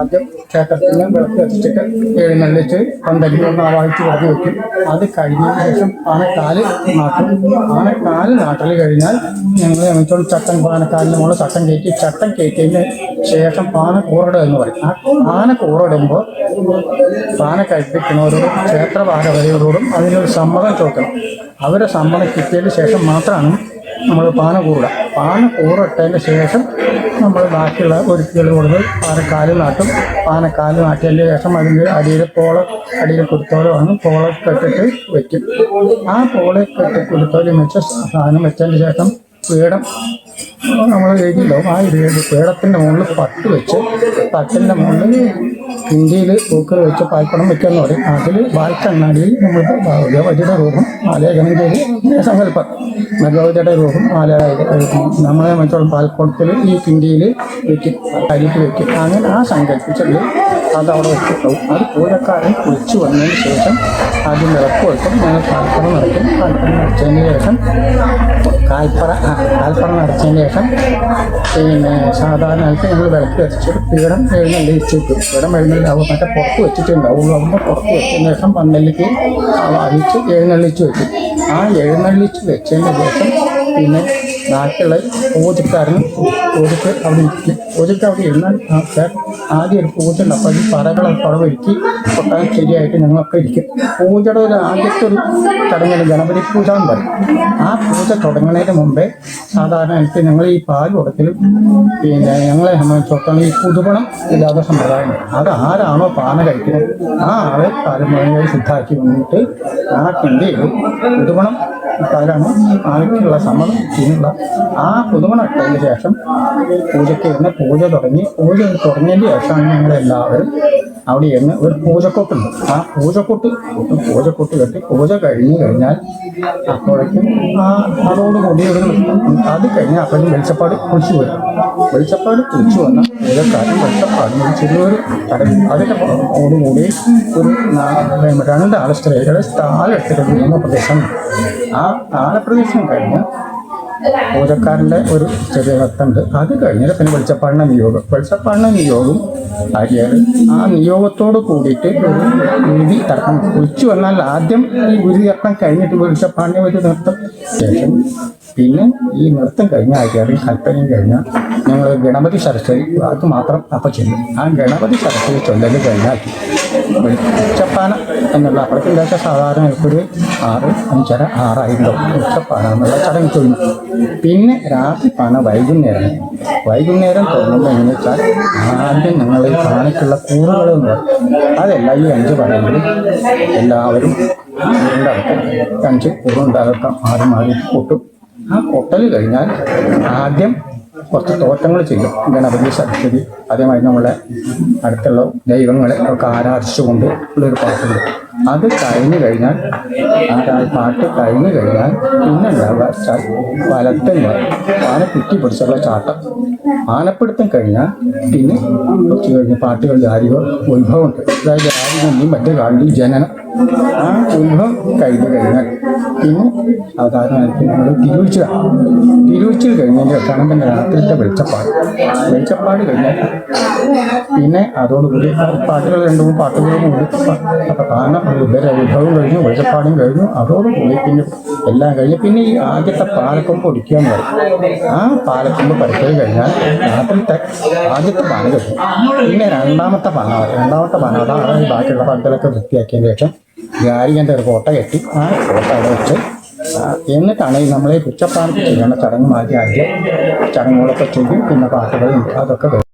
ആദ്യം ക്ഷേത്രത്തിന് വിളക്ക് കത്തിച്ചിട്ട് എഴുന്നള്ളിച്ച് പന്തലിൽ ഒന്ന് ആവാഹിച്ച് കിടന്നു വെക്കും. അത് കഴിഞ്ഞതിന് ശേഷം ആനക്കാൽ നാട്ടും ആനക്കാൽ നാട്ടിൽ കഴിഞ്ഞാൽ ഞങ്ങൾ സംബന്ധിച്ചോളം ചട്ടം ആനക്കാലിന് മുകളിൽ ചട്ടം കയറ്റി ചട്ടം കയറ്റിയതിന് ശേഷം ആന കൂറടുക എന്ന് പറയും. ആ പാന ആന കഴിപ്പിക്കുന്നവരോടും ക്ഷേത്ര ഭാരവതികളോടും അതിനൊരു സമ്മതം ചോദിക്കണം. അവരെ സമ്മതം കിട്ടിയതിന് ശേഷം മാത്രമാണ് നമ്മൾ പാന കൂറുക. പാന കൂറിട്ടതിന് ശേഷം നമ്മൾ ബാക്കിയുള്ള ഒരുക്കുകൾ കൊടുത്ത് പാനക്കാൽ നാട്ടും. പാനക്കാൽ നാട്ടിയതിന് ശേഷം അതിന്റെ അടിയിൽ പോള അടിയിൽ കുരുത്തോല വന്ന് പോള കെട്ടിട്ട് വയ്ക്കും ആ പോള കെട്ടി കുരുത്തോലം വെച്ച സാധനം വെച്ചതിന് ശേഷം പീഠം നമ്മൾ കഴിഞ്ഞല്ലോ. ആ പേടത്തിന്റെ മുകളിൽ പട്ട് വെച്ച് പട്ടിന്റെ മുകളിൽ ഇന്ത്യയിൽ പൂക്കൾ വെച്ച് പാൽപ്പണം വെക്കാന്ന് പറയും. അതിൽ വാൽക്കണ്ണാടിയിൽ നമ്മൾ ഭഗവതിയുടെ രൂപം ആലേഖനം ചെയ്ത് സങ്കല്പം ഭഗവതിയുടെ രൂപം ആലേഖനം നമ്മളെ മറ്റുള്ള പാൽക്കുളത്തിൽ ഈ കിണ്ടിയിൽ വെക്കും അരിക്ക് വെക്കും. അങ്ങനെ ആ സങ്കല്പിച്ചിട്ട് അത് അവിടെ വെച്ചിട്ടുണ്ടാവും. അത് പൂജക്കാരൻ കുളിച്ചു വന്നതിന് ശേഷം ആദ്യം വിളക്ക് വെക്കും ഞങ്ങൾ പാൽപ്പണം നിറയ്ക്കും പാൽപ്പണം നിറച്ചതിന് ശേഷം കാൽപ്പറ കാൽപ്പറ നിറച്ചതിന് ശേഷം പിന്നെ സാധാരണ ആയിട്ട് ഞങ്ങൾ വിളക്ക് വെച്ച് പീഠം എഴുന്നള്ളിച്ച് വെക്കും പീഠം എഴുന്നള്ളി മറ്റേ പുറത്ത് വെച്ചിട്ടുണ്ടാവുള്ളൂ അവിടെ പുറത്ത് വെച്ചതിന് ശേഷം പന്തലിലേക്ക് വാഹിച്ച് എഴുന്നള്ളിച്ച് വെക്കും. ആ എഴുന്നള്ളിച്ച് വെച്ചതിന് ശേഷം പിന്നെ ബാക്കിയുള്ള പൂജക്കാരന് പൂജക്ക് അവിടെ ഇരിക്കും പൂജക്ക് അവിടെ ഇരുന്നാൽ ചേ- ആദ്യം ഒരു പൂജ ഉണ്ട് അപ്പോൾ ഈ പറകളെ പറവൊരുക്കി കൊട്ടാൻ ശരിയായിട്ട് ഞങ്ങളൊക്കെ ഇരിക്കും. പൂജയുടെ ഒരു ആദ്യത്തെ ഒരു ചടങ്ങിൽ ഗണപതി പൂജ എന്ന് പറയും. ആ പൂജ തുടങ്ങുന്നതിന് മുമ്പേ സാധാരണയായിട്ട് ഞങ്ങൾ ഈ പാൽ കൊടുക്കലും പിന്നെ ഞങ്ങളെ സംബന്ധിച്ചിടത്തോളം ഈ പുതുപണം ഇല്ലാത്ത സമ്പ്രദായം. അത് ആരാണോ പാന കഴിക്കുന്നത് ആ ആളെ പാരമ്പര്യമായി ശുദ്ധാക്കി വന്നിട്ട് ആ കിണ്ടിയിൽ പുതുപണം ഇട്ടാലാണ് ആൾക്കുള്ള സമ്മതം ഇതിനുള്ള ആ പുതുമണ ഇട്ടതിന് ശേഷം പൂജയ്ക്ക് ഇരുന്ന് പൂജ തുടങ്ങി. പൂജ തുടങ്ങിയതിന് ശേഷമാണ് ഞങ്ങളെല്ലാവരും അവിടെ ഇരുന്ന് ഒരു പൂജക്കൊട്ടുണ്ട് ആ പൂജക്കൊട്ട് കൊട്ടും പൂജക്കൊട്ട് കെട്ടി പൂജ കഴിഞ്ഞ് കഴിഞ്ഞാൽ അപ്പോഴേക്കും ആ അതോടുകൂടി ഒരു അത് കഴിഞ്ഞാൽ അപ്പോഴും വെളിച്ചപ്പാട് കുളിച്ചു വരും. വെളിച്ചപ്പാട് കുളിച്ചു വന്ന പൂജക്കാരൻ വെളിച്ചപ്പാട് ചെറിയൊരു കട അതിന്റെ ഓടുകൂടി ഒരു രണ്ട് സ്ത്രീകളെ താഴെടുത്തിട്ട് പ്രദേശം. ആ താഴെപ്രദേശം കഴിഞ്ഞ് പൂജക്കാരന്റെ ഒരു ചെറിയ ഭക്തമുണ്ട് അത് കഴിഞ്ഞിട്ട് പിന്നെ വെളിച്ചപ്പാടിന നിയോഗം. വെളിച്ചപ്പാടിന നിയോഗം ആര്യാണ് ആ നിയോഗത്തോട് കൂടിയിട്ട് ഒരു വിധി തർക്കം. കുളിച്ചു വന്നാൽ ആദ്യം ഈ ഗുരു തർക്കം കഴിഞ്ഞിട്ട് വെളിച്ചപ്പാടിനെ ഒരു നൃത്തം ശേഷം പിന്നെ ഈ നൃത്തം കഴിഞ്ഞ ആര്യാറിൽ കൽപ്പനയും കഴിഞ്ഞാൽ ഞങ്ങൾ ഗണപതി സരസ്വതി അത് മാത്രം അപ്പം ചെല്ലും ആ ഗണപതി സരസ്വതി ചൊല്ലൽ കഴിഞ്ഞാൽ ഉച്ചപ്പാന എന്നുള്ള അപ്പോഴത്തെ സാധാരണ ഒരു ആറ് അഞ്ചര ആറായിരുന്നു ഉച്ചപ്പാന എന്നുള്ള ചടങ്ങ് തൊഴിൽ പിന്നെ രാത്രി പാന വൈകുന്നേരം. വൈകുന്നേരം തുടങ്ങുമ്പോൾ എങ്ങനെ വെച്ചാൽ ആദ്യം ഞങ്ങൾ ഈ പാനയ്ക്കുള്ള കൂറുകൾ എന്ന് പറയും അതെല്ലാം ഈ അഞ്ച് പറയുമ്പോഴും എല്ലാവരും ഉണ്ടാക്കും. അഞ്ച് കൂറുണ്ടാക്കാം. ആറ് മാറി കൊട്ടും ആ കൊട്ടൽ കഴിഞ്ഞാൽ ആദ്യം കുറച്ച് തോറ്റങ്ങൾ ചെയ്യും. ഗണപതി സരസ്വതി അതേമാതിരി നമ്മളെ അടുത്തുള്ള ദൈവങ്ങളെ ഒക്കെ ആരാധിച്ചുകൊണ്ട് ഉള്ളൊരു പാട്ടുണ്ട്. അത് കഴിഞ്ഞു കഴിഞ്ഞാൽ ആ പാട്ട് കഴിഞ്ഞു കഴിഞ്ഞാൽ പിന്നെ ഉണ്ടാവുക വെച്ചാൽ വലത്തെ ആന കുറ്റി പിടിച്ചുള്ള ചാട്ടം. ആനപ്പിടുത്തം കഴിഞ്ഞാൽ പിന്നെ കുറച്ച് കഴിഞ്ഞ് പാട്ടുകളിൽ ആര്യ ഉത്ഭവമുണ്ട്. അതായത് ആരോഗ്യം മറ്റേ കാലിൽ ജനനം. ആ കുംഭം കഴിഞ്ഞു കഴിഞ്ഞാൽ പിന്നെ സാധാരണ നമ്മൾ തിരുവിച്ചിൽ തിരുവിച്ചിൽ കഴിഞ്ഞതിന്റെ കാരണം പിന്നെ രാത്രിത്തെ വെളിച്ചപ്പാട്. വെളിച്ചപ്പാട് കഴിഞ്ഞാൽ പിന്നെ അതോടുകൂടി പാട്ടുകൾ രണ്ട് മൂന്ന് പാട്ടുകളും കൂടി അപ്പം കാരണം ഇവരെ വിഭവം കഴിഞ്ഞു വെളിച്ചപ്പാടും കഴിഞ്ഞു. അതോടുകൂടി പിന്നെ എല്ലാം കഴിഞ്ഞ് പിന്നെ ഈ ആദ്യത്തെ പാലക്കൊമ്പ് ഒടിക്കുക എന്ന് പറയും ആ പാലക്കൊമ്പ് പറിക്കൽ കഴിഞ്ഞാൽ രാത്രിത്തെ ആദ്യത്തെ പാന കഴിഞ്ഞു. പിന്നെ രണ്ടാമത്തെ പാന രണ്ടാമത്തെ പാന അതാണ് ബാക്കിയുള്ള പാട്ടുകളൊക്കെ വൃത്തിയാക്കിയതിന് ശേഷം ഗാരികന്റെ ഒരു കോട്ട കെട്ടി. ആ കോട്ട അവിടെ വെച്ച്. എന്നിട്ടാണ് ഈ നമ്മളെ ഉച്ചപ്പാനത്ത് ചെയ്യുന്ന ചടങ്ങ് മാറ്റി ആദ്യം ചടങ്ങുകളൊക്കെ ചെയ്യും. പിന്നെ പാട്ടുകളും അതൊക്കെ വരും